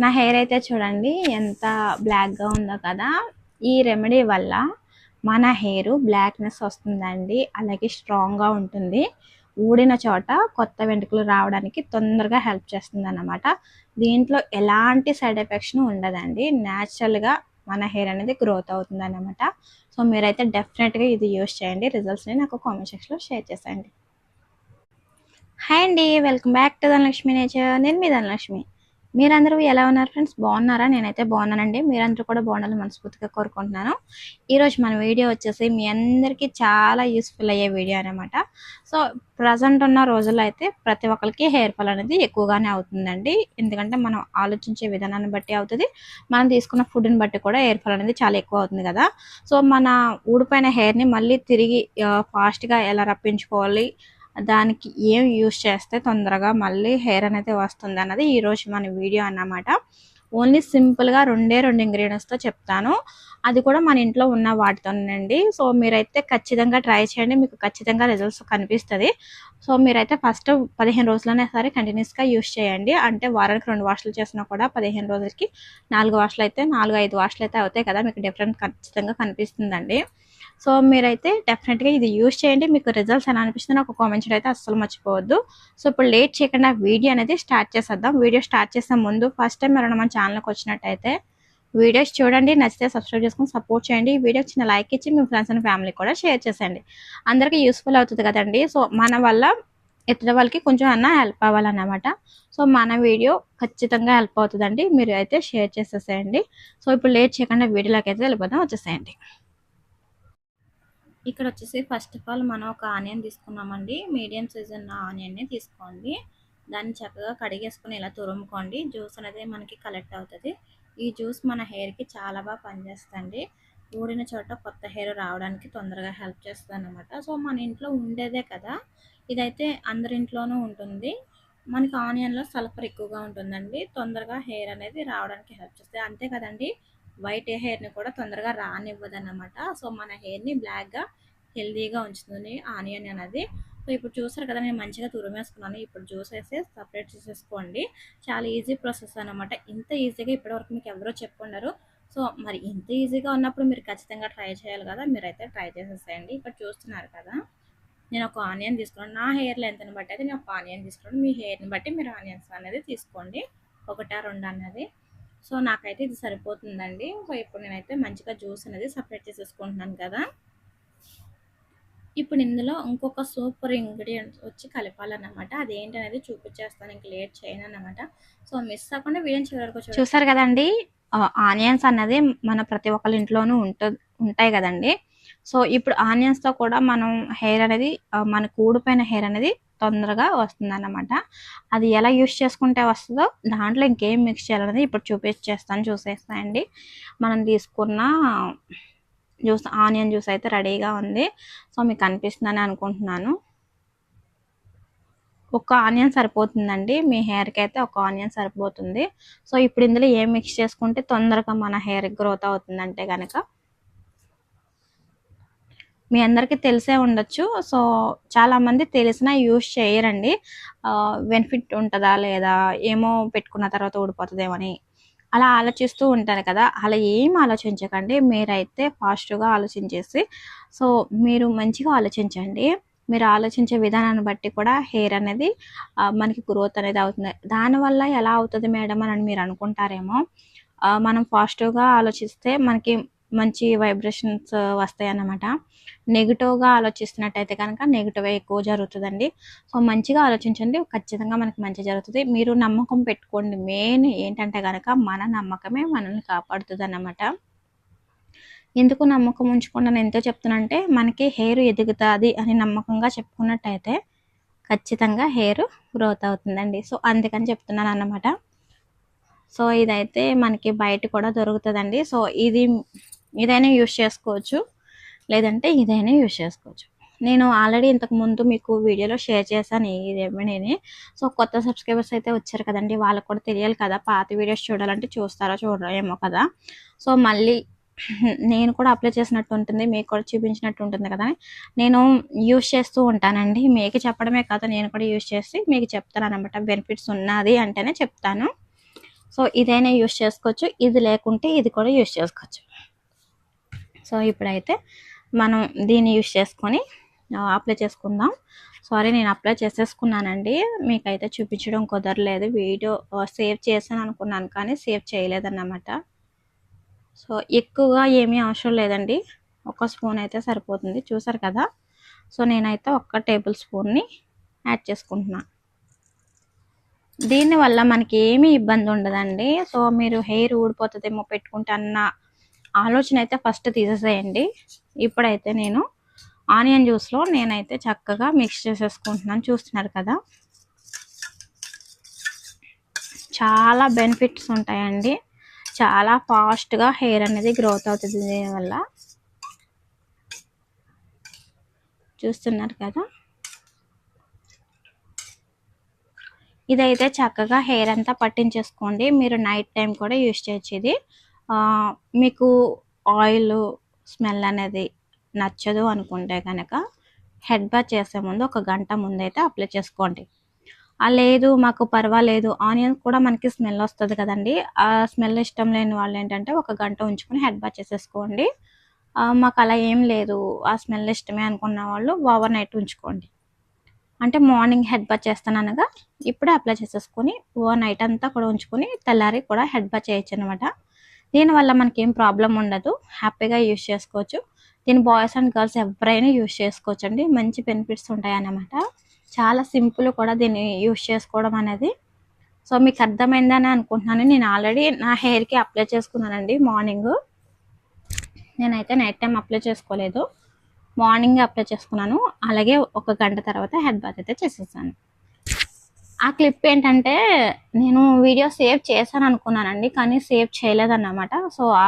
నా హెయిర్ అయితే చూడండి ఎంత బ్లాక్గా ఉందో కదా. ఈ రెమెడీ వల్ల మన హెయిర్ బ్లాక్నెస్ వస్తుందండి అలాగే స్ట్రాంగ్గా ఉంటుంది. ఊడిన చోట కొత్త వెంట్రుకలు రావడానికి తొందరగా హెల్ప్ చేస్తుందన్నమాట. దీంట్లో ఎలాంటి సైడ్ ఎఫెక్ట్స్ ఉండదండి న్యాచురల్గా మన హెయిర్ అనేది గ్రోత్ అవుతుంది అన్నమాట సో మీరైతే డెఫినెట్గా ఇది యూస్ చేయండి. రిజల్ట్స్ని నాకు కామెంట్ సెక్షన్లో షేర్ చేసేయండి. హాయ్ అండి welcome back to Dhanalakshmi nature నేను మీ ధనలక్ష్మి మీరందరూ ఎలా ఉన్నారు ఫ్రెండ్స్? బాగున్నారా? నేనైతే బాగున్నానండి. మీరందరూ కూడా బాగుండాలని మనస్ఫూర్తిగా కోరుకుంటున్నాను. ఈరోజు మన వీడియో వచ్చేసి మీ అందరికీ చాలా యూస్ఫుల్ అయ్యే వీడియో అనమాట సో ప్రజెంట్ ఉన్న రోజుల్లో అయితే ప్రతి ఒక్కరికి హెయిర్ ఫాల్ అనేది ఎక్కువగానే అవుతుందండి. ఎందుకంటే మనం ఆలోచించే విధానాన్ని బట్టి అవుతుంది. మనం తీసుకున్న ఫుడ్ని బట్టి కూడా హెయిర్ ఫాల్ అనేది చాలా ఎక్కువ అవుతుంది కదా. సో మన ఊడిపోయిన హెయిర్ని మళ్ళీ తిరిగి ఫాస్ట్గా ఎలా రప్పించుకోవాలి? దానికి ఏం యూస్ చేస్తే తొందరగా మళ్ళీ హెయిర్ అనేది వస్తుంది అన్నది ఈరోజు మన వీడియో అన్నమాట. ఓన్లీ సింపుల్గా రెండే రెండు ఇంగ్రీడియంట్స్తో చెప్తాను. అది కూడా మన ఇంట్లో ఉన్న వాటితోనండి. సో మీరైతే ఖచ్చితంగా ట్రై చేయండి. మీకు ఖచ్చితంగా రిజల్ట్స్ కనిపిస్తుంది. సో మీరైతే ఫస్ట్ పదిహేను రోజులనే సరే కంటిన్యూస్గా యూస్ చేయండి. అంటే వారానికి రెండు వాషలు చేసినా కూడా పదిహేను రోజులకి నాలుగు వాషలు అయితే నాలుగు ఐదు వాషలు అయితే అవుతాయి కదా. మీకు డిఫరెంట్ ఖచ్చితంగా కనిపిస్తుందండి. సో మీరైతే డెఫినెట్గా ఇది యూజ్ చేయండి. మీకు రిజల్ట్స్ ఎలా అనిపిస్తుంది నాకు కామెంట్ చేయడం అయితే అస్సలు మర్చిపోవద్దు. సో ఇప్పుడు లేట్ చేయకుండా వీడియో అనేది స్టార్ట్ చేసేద్దాం. వీడియో స్టార్ట్ చేసే ముందు ఫస్ట్ టైం ఎవరైనా మన ఛానల్కి వచ్చినట్టయితే వీడియోస్ చూడండి. నచ్చితే సబ్స్క్రైబ్ చేసుకొని సపోర్ట్ చేయండి. ఈ వీడియో చిన్న లైక్ ఇచ్చి మీ ఫ్రెండ్స్ అండ్ ఫ్యామిలీ కూడా షేర్ చేసేయండి. అందరికీ యూస్ఫుల్ అవుతుంది కదండి. సో మన వల్ల ఇతర వాళ్ళకి కొంచెం అన్న హెల్ప్ అవ్వాలన్నమాట. సో మన వీడియో ఖచ్చితంగా హెల్ప్ అవుతుందండి. మీరు అయితే షేర్ చేసేసేయండి. సో ఇప్పుడు లేట్ చేయకుండా వీడియోలోకి అయితే వెళ్ళిపోదాం. వచ్చేసేయండి. ఇక్కడ వచ్చేసి ఫస్ట్ ఆఫ్ ఆల్ మనం ఒక ఆనియన్ తీసుకున్నామండి. మీడియం సైజ్ ఉన్న ఆనియన్ని తీసుకోండి. దాన్ని చక్కగా కడిగేసుకొని ఇలా తురుముకోండి. జ్యూస్ అనేది మనకి కలెక్ట్ అవుతుంది. ఈ జ్యూస్ మన హెయిర్కి చాలా బాగా పనిచేస్తుంది ఊడిన చోట కొత్త హెయిర్ రావడానికి తొందరగా హెల్ప్ చేస్తుంది అనమాట సో మన ఇంట్లో ఉండేదే కదా. ఇదైతే అందరి ఇంట్లోనూ ఉంటుంది. మనకి ఆనియన్లో సల్ఫర్ ఎక్కువగా ఉంటుందండి. తొందరగా హెయిర్ అనేది రావడానికి హెల్ప్ చేస్తుంది అంతే కదండి. వైట్ హెయిర్ని కూడా తొందరగా రానివ్వదు అనమాట సో మన హెయిర్ని బ్లాక్గా హెల్దీగా ఉంచుతుంది ఆనియన్ అనేది. సో ఇప్పుడు చూసారు కదా నేను మంచిగా తురిమేసుకున్నాను. ఇప్పుడు జ్యూస్ వేసి సపరేట్ చేసేసుకోండి. చాలా ఈజీ ప్రాసెస్ అనమాట ఇంత ఈజీగా ఇప్పటివరకు మీకు ఎవరో చెప్పుకున్నారు సో మరి ఇంత ఈజీగా ఉన్నప్పుడు మీరు ఖచ్చితంగా ట్రై చేయాలి కదా. మీరైతే ట్రై చేసేసేయండి. ఇక్కడ చూస్తున్నారు కదా నేను ఒక ఆనియన్ తీసుకున్నాను. నా హెయిర్ లెంత్ని బట్టి అయితే నేను ఒక ఆనియన్ తీసుకున్నాను. మీ హెయిర్ని బట్టి మీరు ఆనియన్స్ అనేది తీసుకోండి. ఒకటా రెండు అనేది. సో నాకైతే ఇది సరిపోతుందండి. సో ఇప్పుడు నేనైతే మంచిగా జ్యూస్ అనేది సపరేట్ చేసేసుకుంటున్నాను కదా. ఇప్పుడు ఇందులో ఇంకొక సూపర్ ఇంగ్రీడియంట్స్ వచ్చి కలపాలన్నమాట. అదేంటనేది చూపించేస్తాను. ఇంక లేట్ చేయను అనమాట సో మిస్ అవ్వకుండా వీడియో చివరికి చూసారు కదండి? ఆనియన్స్ అన్నది మన ప్రతి ఒక్కరి ఇంట్లోనూ ఉంటుంది ఉంటాయి కదండి. సో ఇప్పుడు ఆనియన్స్తో కూడా మనం హెయిర్ అనేది మన కూడిపోయిన హెయిర్ అనేది తొందరగా వస్తుంది అన్నమాట అది ఎలా యూస్ చేసుకుంటే వస్తుందో దాంట్లో ఇంకేం మిక్స్ చేయాలనేది ఇప్పుడు చూపించేస్తాను చూసేస్తానండి మనం తీసుకున్న జ్యూస్ ఆనియన్ జ్యూస్ అయితే రెడీగా ఉంది. సో మీకు అనిపిస్తుందని అనుకుంటున్నాను. ఒక ఆనియన్ సరిపోతుందండి. మీ హెయిర్కి అయితే ఒక ఆనియన్ సరిపోతుంది. సో ఇప్పుడు ఇందులో ఏం మిక్స్ చేసుకుంటే తొందరగా మన హెయిర్ గ్రోత్ అవుతుందంటే కనుక మీ అందరికీ తెలిసే ఉండొచ్చు. సో చాలామంది తెలిసినా యూస్ చేయరండి. బెనిఫిట్ ఉంటుందా లేదా ఏమో పెట్టుకున్న తర్వాత ఊడిపోతుందేమని అలా ఆలోచిస్తూ ఉంటారు కదా. అలా ఏం ఆలోచించకండి. మీరైతే ఫాస్ట్గా ఆలోచించేసి సో మీరు మంచిగా ఆలోచించండి. మీరు ఆలోచించే విధానాన్ని బట్టి కూడా హెయిర్ అనేది మనకి గ్రోత్ అనేది అవుతుంది. దానివల్ల ఎలా అవుతుంది మేడం అని మీరు అనుకుంటారేమో మనం పాజిటివ్గా ఆలోచిస్తే మనకి మంచి వైబ్రేషన్స్ uh, వస్తాయి అన్నమాట నెగిటివ్గా ఆలోచిస్తున్నట్టయితే కనుక నెగిటివ్ ఎక్కువ జరుగుతుందండి. సో మంచిగా ఆలోచించండి. ఖచ్చితంగా మనకి మంచి జరుగుతుంది. మీరు నమ్మకం పెట్టుకోండి. మెయిన్ ఏంటంటే కనుక మన నమ్మకమే మనల్ని కాపాడుతుంది అన్నమాట ఎందుకు నమ్మకం ఉంచుకోండి నేను ఎంతో చెప్తున్నానంటే మనకి హెయిర్ ఎదుగుతుంది అని నమ్మకంగా చెప్పుకున్నట్టయితే ఖచ్చితంగా హెయిర్ గ్రోత్ అవుతుందండి. సో అందుకని చెప్తున్నాను అన్నమాట సో ఇదైతే మనకి బయట కూడా దొరుకుతుందండి. సో ఇది ఇదైనా యూస్ చేసుకోవచ్చు. లేదంటే ఇదైనా యూస్ చేసుకోవచ్చు. నేను ఆల్రెడీ ఇంతకు ముందు మీకు వీడియోలో షేర్ చేశాను ఈ రెమెడీని సో కొత్త సబ్స్క్రైబర్స్ అయితే వచ్చారు కదండి వాళ్ళకి కూడా తెలియాలి కదా పాత వీడియోస్ చూడాలంటే చూస్తారో చూడరా ఏమో కదా. సో మళ్ళీ నేను కూడా అప్లై చేసినట్టు ఉంటుంది మీకు కూడా చూపించినట్టు ఉంటుంది కదా నేను యూస్ చేస్తూ ఉంటానండి. మీకు చెప్పడమే కాదు నేను కూడా యూస్ చేసి మీకు చెప్తాను అనమాట బెనిఫిట్స్ ఉన్నది అంటేనే చెప్తాను. సో ఇదైనా యూస్ చేసుకోవచ్చు ఇది లేకుంటే ఇది కూడా యూస్ చేసుకోవచ్చు. సో ఇప్పుడైతే మనం దీన్ని యూస్ చేసుకొని అప్లై చేసుకుందాం. సారీ నేను అప్లై చేసేసుకున్నానండి. మీకైతే చూపించడం కుదరలేదు. వీడియో సేవ్ చేశాను అనుకున్నాను కానీ సేవ్ చేయలేదన్నమాట. సో ఎక్కువగా ఏమీ అవసరం లేదండి. ఒక స్పూన్ అయితే సరిపోతుంది. చూసారు కదా? సో నేనైతే ఒక్క టేబుల్ స్పూన్ని యాడ్ చేసుకుంటున్నాను దీనివల్ల మనకి ఏమీ ఇబ్బంది ఉండదండి. సో మీరు హెయిర్ ఊడిపోతుందేమో పెట్టుకుంటే అన్న ఆలోచన అయితే ఫస్ట్ తీసేసేయండి. ఇప్పుడైతే నేను ఆనియన్ జ్యూస్లో నేనైతే చక్కగా మిక్స్ చేసేసుకుంటున్నాను. చూస్తున్నారు కదా? చాలా బెనిఫిట్స్ ఉంటాయండి. చాలా ఫాస్ట్గా హెయిర్ అనేది గ్రోత్ అవుతుంది దీనివల్ల. చూస్తున్నారు కదా? ఇదైతే చక్కగా హెయిర్ అంతా పట్టించేసుకోండి. మీరు నైట్ టైం కూడా యూస్ చేయొచ్చు ఇది. మీకు ఆయిల్ స్మెల్ అనేది నచ్చదు అనుకుంటే కనుక హెడ్ బాత్ చేసే ముందు ఒక గంట ముందైతే అప్లై చేసుకోండి. ఆ లేదు మాకు పర్వాలేదు ఆనియన్ కూడా మనకి స్మెల్ వస్తుంది కదండి. ఆ స్మెల్ ఇష్టం లేని వాళ్ళు ఏంటంటే ఒక గంట ఉంచుకొని హెడ్ బాత్ చేసేసుకోండి. మాకు అలా ఏం లేదు. ఆ స్మెల్ ఇష్టమే అనుకున్న వాళ్ళు ఓవర్ నైట్ ఉంచుకోండి. అంటే మార్నింగ్ హెడ్ బాత్ చేస్తాననగా ఇప్పుడే అప్లై చేసేసుకొని ఓవర్ నైట్ అంతా కూడా ఉంచుకొని తెల్లారి కూడా హెడ్ బాత్ చేయొచ్చు అనమాట దీనివల్ల మనకి ఏం ప్రాబ్లం ఉండదు. హ్యాపీగా యూజ్ చేసుకోవచ్చు. దీని బాయ్స్ అండ్ గర్ల్స్ ఎవరైనా యూజ్ చేసుకోవచ్చు అండి మంచి బెనిఫిట్స్ ఉంటాయి అన్నమాట చాలా సింపుల్ కూడా దీన్ని యూజ్ చేసుకోవడం అనేది. సో మీకు అర్థమైందని అనుకుంటున్నాను. నేను ఆల్రెడీ నా హెయిర్కి అప్లై చేసుకున్నానండి మార్నింగ్. నేనైతే నైట్ టైం అప్లై చేసుకోలేదు. మార్నింగ్ అప్లై చేసుకున్నాను. అలాగే ఒక గంట తర్వాత హెడ్ బాత్ అయితే చేసేసాను. ఆ క్లిప్ ఏంటంటే నేను వీడియో సేవ్ చేశాను అనుకున్నానండి కానీ సేవ్ చేయలేదన్నమాట. సో ఆ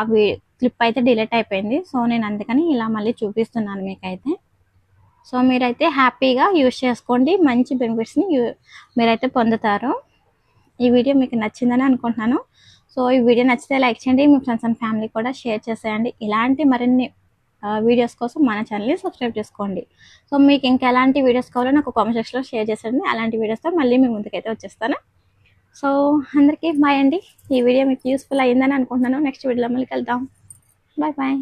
క్లిప్ అయితే డిలీట్ అయిపోయింది. సో నేను అందుకని ఇలా మళ్ళీ చూపిస్తున్నాను మీకైతే. సో మీరైతే హ్యాపీగా యూజ్ చేసుకోండి. మంచి బెనిఫిట్స్ని మీరైతే పొందుతారు. ఈ వీడియో మీకు నచ్చిందని అనుకుంటున్నాను. సో ఈ వీడియో నచ్చితే లైక్ చేయండి. మీ ఫ్రెండ్స్ అండ్ ఫ్యామిలీ కూడా షేర్ చేసేయండి. ఇలాంటి మరిన్ని వీడియోస్ కోసం మన ఛానల్ని సబ్స్క్రైబ్ చేసుకోండి. సో మీకు ఇంకా ఎలాంటి వీడియోస్ కావాలో నాకు కామెంట్ సెక్షన్లో షేర్ చేసేయండి. అలాంటి వీడియోస్తో మళ్ళీ మీ ముందుకైతే వచ్చేస్తాను. సో అందరికీ బాయ్ అండి. ఈ వీడియో మీకు యూస్ఫుల్ అయ్యిందని అనుకుంటున్నాను. నెక్స్ట్ వీడియోలో మళ్ళీ కలుద్దాం. Bye bye